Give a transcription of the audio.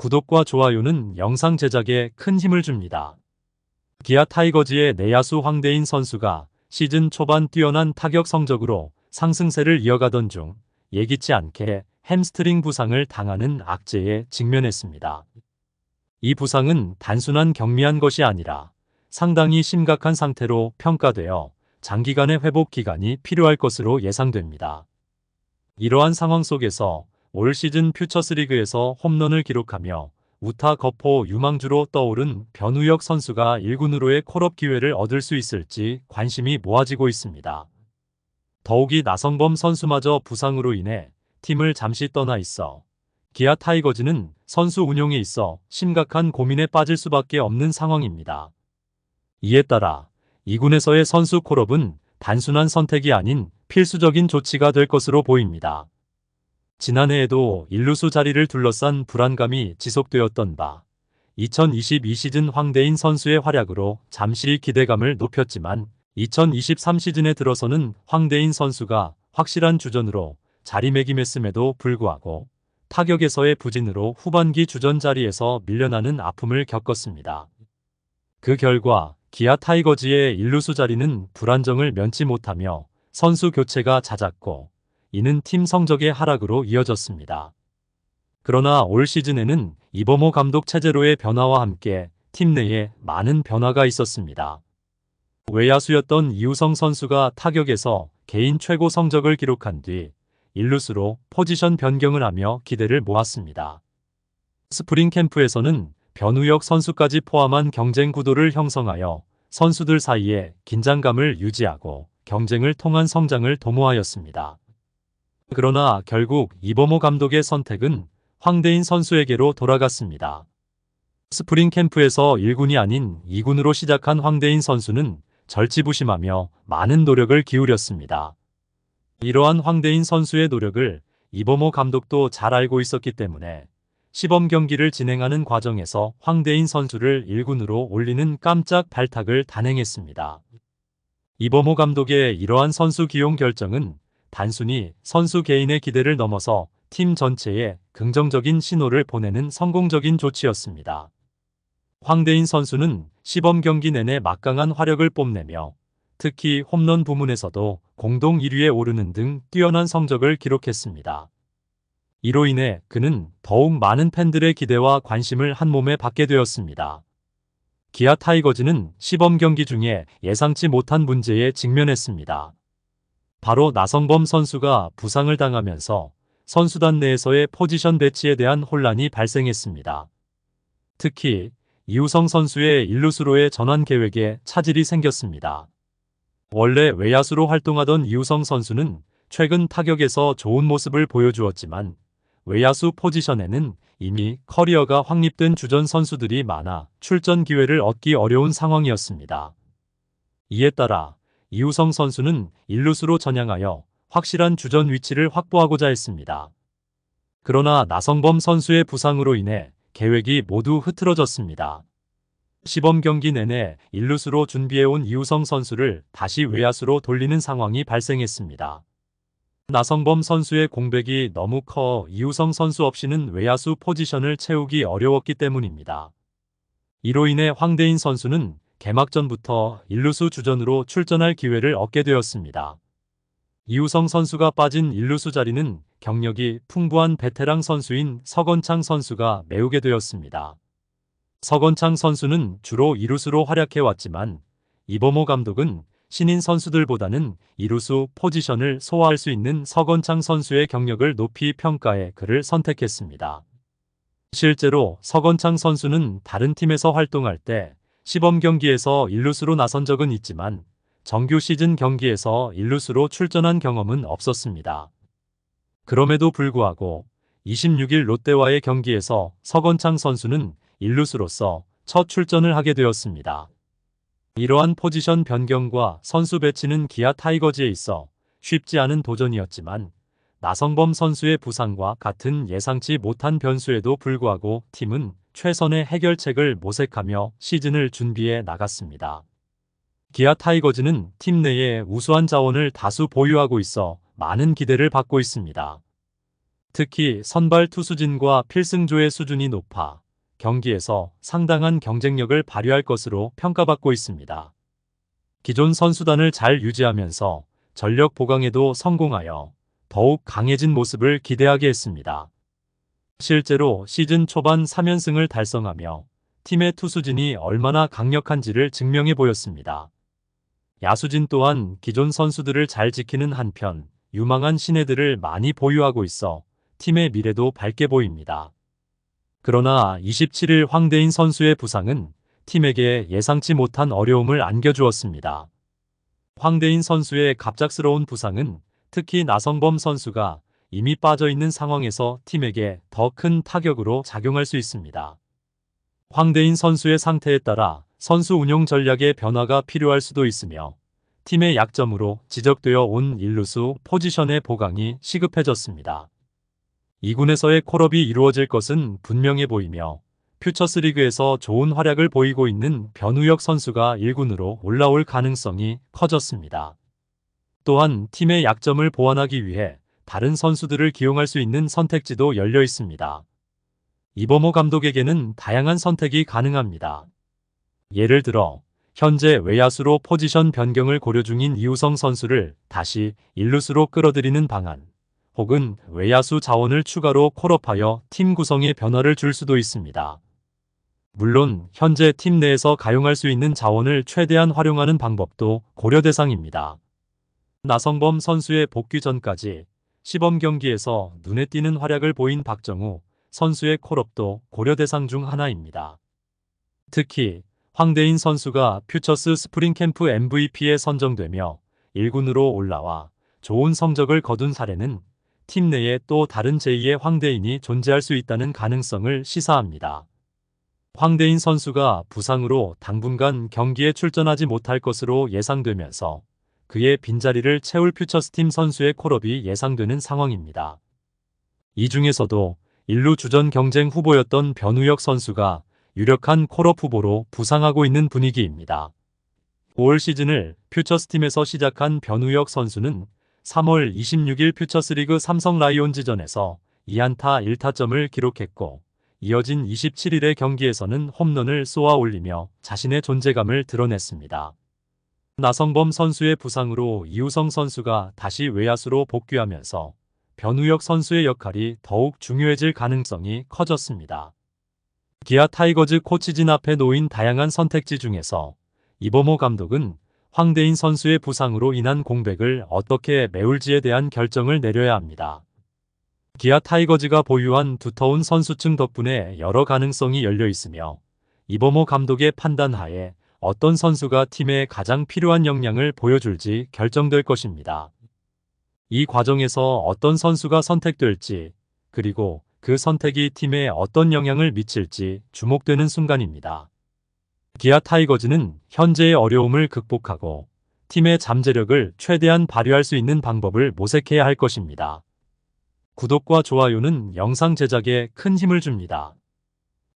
구독과 좋아요는 영상 제작에 큰 힘을 줍니다. 기아 타이거즈의 내야수 황대인 선수가 시즌 초반 뛰어난 타격 성적으로 상승세를 이어가던 중 예기치 않게 햄스트링 부상을 당하는 악재에 직면했습니다. 이 부상은 단순한 경미한 것이 아니라 상당히 심각한 상태로 평가되어 장기간의 회복 기간이 필요할 것으로 예상됩니다. 이러한 상황 속에서 올 시즌 퓨처스리그에서 홈런을 기록하며 우타 거포 유망주로 떠오른 변우혁 선수가 1군으로의 콜업 기회를 얻을 수 있을지 관심이 모아지고 있습니다. 더욱이 나성범 선수마저 부상으로 인해 팀을 잠시 떠나 있어 기아 타이거즈는 선수 운용에 있어 심각한 고민에 빠질 수밖에 없는 상황입니다. 이에 따라 2군에서의 선수 콜업은 단순한 선택이 아닌 필수적인 조치가 될 것으로 보입니다. 지난해에도 일루수 자리를 둘러싼 불안감이 지속되었던 바 2022 시즌 황대인 선수의 활약으로 잠시 기대감을 높였지만 2023 시즌에 들어서는 황대인 선수가 확실한 주전으로 자리매김했음에도 불구하고 타격에서의 부진으로 후반기 주전 자리에서 밀려나는 아픔을 겪었습니다. 그 결과 기아 타이거즈의 일루수 자리는 불안정을 면치 못하며 선수 교체가 잦았고 이는 팀 성적의 하락으로 이어졌습니다. 그러나 올 시즌에는 이범호 감독 체제로의 변화와 함께 팀 내에 많은 변화가 있었습니다. 외야수였던 이우성 선수가 타격에서 개인 최고 성적을 기록한 뒤 일루수로 포지션 변경을 하며 기대를 모았습니다. 스프링 캠프에서는 변우혁 선수까지 포함한 경쟁 구도를 형성하여 선수들 사이에 긴장감을 유지하고 경쟁을 통한 성장을 도모하였습니다. 그러나 결국 이범호 감독의 선택은 황대인 선수에게로 돌아갔습니다. 스프링 캠프에서 1군이 아닌 2군으로 시작한 황대인 선수는 절치부심하며 많은 노력을 기울였습니다. 이러한 황대인 선수의 노력을 이범호 감독도 잘 알고 있었기 때문에 시범 경기를 진행하는 과정에서 황대인 선수를 1군으로 올리는 깜짝 발탁을 단행했습니다. 이범호 감독의 이러한 선수 기용 결정은 단순히 선수 개인의 기대를 넘어서 팀 전체에 긍정적인 신호를 보내는 성공적인 조치였습니다. 황대인 선수는 시범 경기 내내 막강한 화력을 뽐내며 특히 홈런 부문에서도 공동 1위에 오르는 등 뛰어난 성적을 기록했습니다. 이로 인해 그는 더욱 많은 팬들의 기대와 관심을 한 몸에 받게 되었습니다. 기아 타이거즈는 시범 경기 중에 예상치 못한 문제에 직면했습니다. 바로 나성범 선수가 부상을 당하면서 선수단 내에서의 포지션 배치에 대한 혼란이 발생했습니다. 특히 이우성 선수의 일루수로의 전환 계획에 차질이 생겼습니다. 원래 외야수로 활동하던 이우성 선수는 최근 타격에서 좋은 모습을 보여주었지만 외야수 포지션에는 이미 커리어가 확립된 주전 선수들이 많아 출전 기회를 얻기 어려운 상황이었습니다. 이에 따라 이우성 선수는 일루수로 전향하여 확실한 주전 위치를 확보하고자 했습니다. 그러나 나성범 선수의 부상으로 인해 계획이 모두 흐트러졌습니다. 시범 경기 내내 일루수로 준비해온 이우성 선수를 다시 외야수로 돌리는 상황이 발생했습니다. 나성범 선수의 공백이 너무 커 이우성 선수 없이는 외야수 포지션을 채우기 어려웠기 때문입니다. 이로 인해 황대인 선수는 개막전부터 일루수 주전으로 출전할 기회를 얻게 되었습니다. 이우성 선수가 빠진 일루수 자리는 경력이 풍부한 베테랑 선수인 서건창 선수가 메우게 되었습니다. 서건창 선수는 주로 이루수로 활약해왔지만 이범호 감독은 신인 선수들보다는 이루수 포지션을 소화할 수 있는 서건창 선수의 경력을 높이 평가해 그를 선택했습니다. 실제로 서건창 선수는 다른 팀에서 활동할 때 시범 경기에서 일루수로 나선 적은 있지만 정규 시즌 경기에서 일루수로 출전한 경험은 없었습니다. 그럼에도 불구하고 26일 롯데와의 경기에서 서건창 선수는 일루수로서 첫 출전을 하게 되었습니다. 이러한 포지션 변경과 선수 배치는 기아 타이거즈에 있어 쉽지 않은 도전이었지만 나성범 선수의 부상과 같은 예상치 못한 변수에도 불구하고 팀은 최선의 해결책을 모색하며 시즌을 준비해 나갔습니다. 기아 타이거즈는 팀 내에 우수한 자원을 다수 보유하고 있어 많은 기대를 받고 있습니다. 특히 선발 투수진과 필승조의 수준이 높아 경기에서 상당한 경쟁력을 발휘할 것으로 평가받고 있습니다. 기존 선수단을 잘 유지하면서 전력 보강에도 성공하여 더욱 강해진 모습을 기대하게 했습니다. 실제로 시즌 초반 3연승을 달성하며 팀의 투수진이 얼마나 강력한지를 증명해 보였습니다. 야수진 또한 기존 선수들을 잘 지키는 한편 유망한 신예들을 많이 보유하고 있어 팀의 미래도 밝게 보입니다. 그러나 27일 황대인 선수의 부상은 팀에게 예상치 못한 어려움을 안겨주었습니다. 황대인 선수의 갑작스러운 부상은 특히 나성범 선수가 이미 빠져있는 상황에서 팀에게 더 큰 타격으로 작용할 수 있습니다. 황대인 선수의 상태에 따라 선수 운용 전략의 변화가 필요할 수도 있으며 팀의 약점으로 지적되어 온 일루수 포지션의 보강이 시급해졌습니다. 2군에서의 콜업이 이루어질 것은 분명해 보이며 퓨처스리그에서 좋은 활약을 보이고 있는 변우혁 선수가 1군으로 올라올 가능성이 커졌습니다. 또한 팀의 약점을 보완하기 위해 다른 선수들을 기용할 수 있는 선택지도 열려 있습니다. 이범호 감독에게는 다양한 선택이 가능합니다. 예를 들어 현재 외야수로 포지션 변경을 고려 중인 이우성 선수를 다시 일루수로 끌어들이는 방안 혹은 외야수 자원을 추가로 콜업하여 팀 구성에 변화를 줄 수도 있습니다. 물론 현재 팀 내에서 가용할 수 있는 자원을 최대한 활용하는 방법도 고려 대상입니다. 나성범 선수의 복귀 전까지 시범 경기에서 눈에 띄는 활약을 보인 박정우 선수의 콜업도 고려 대상 중 하나입니다. 특히 황대인 선수가 퓨처스 스프링 캠프 MVP에 선정되며 1군으로 올라와 좋은 성적을 거둔 사례는 팀 내에 또 다른 제2의 황대인이 존재할 수 있다는 가능성을 시사합니다. 황대인 선수가 부상으로 당분간 경기에 출전하지 못할 것으로 예상되면서 그의 빈자리를 채울 퓨처스팀 선수의 콜업이 예상되는 상황입니다. 이 중에서도 일루 주전 경쟁 후보였던 변우혁 선수가 유력한 콜업 후보로 부상하고 있는 분위기입니다. 5월 시즌을 퓨처스팀에서 시작한 변우혁 선수는 3월 26일 퓨처스리그 삼성 라이온즈전에서 2안타 1타점을 기록했고 이어진 27일의 경기에서는 홈런을 쏘아 올리며 자신의 존재감을 드러냈습니다. 나성범 선수의 부상으로 이우성 선수가 다시 외야수로 복귀하면서 변우혁 선수의 역할이 더욱 중요해질 가능성이 커졌습니다. 기아 타이거즈 코치진 앞에 놓인 다양한 선택지 중에서 이범호 감독은 황대인 선수의 부상으로 인한 공백을 어떻게 메울지에 대한 결정을 내려야 합니다. 기아 타이거즈가 보유한 두터운 선수층 덕분에 여러 가능성이 열려 있으며 이범호 감독의 판단하에 어떤 선수가 팀에 가장 필요한 역량을 보여줄지 결정될 것입니다. 이 과정에서 어떤 선수가 선택될지 그리고 그 선택이 팀에 어떤 영향을 미칠지 주목되는 순간입니다. 기아 타이거즈는 현재의 어려움을 극복하고 팀의 잠재력을 최대한 발휘할 수 있는 방법을 모색해야 할 것입니다. 구독과 좋아요는 영상 제작에 큰 힘을 줍니다.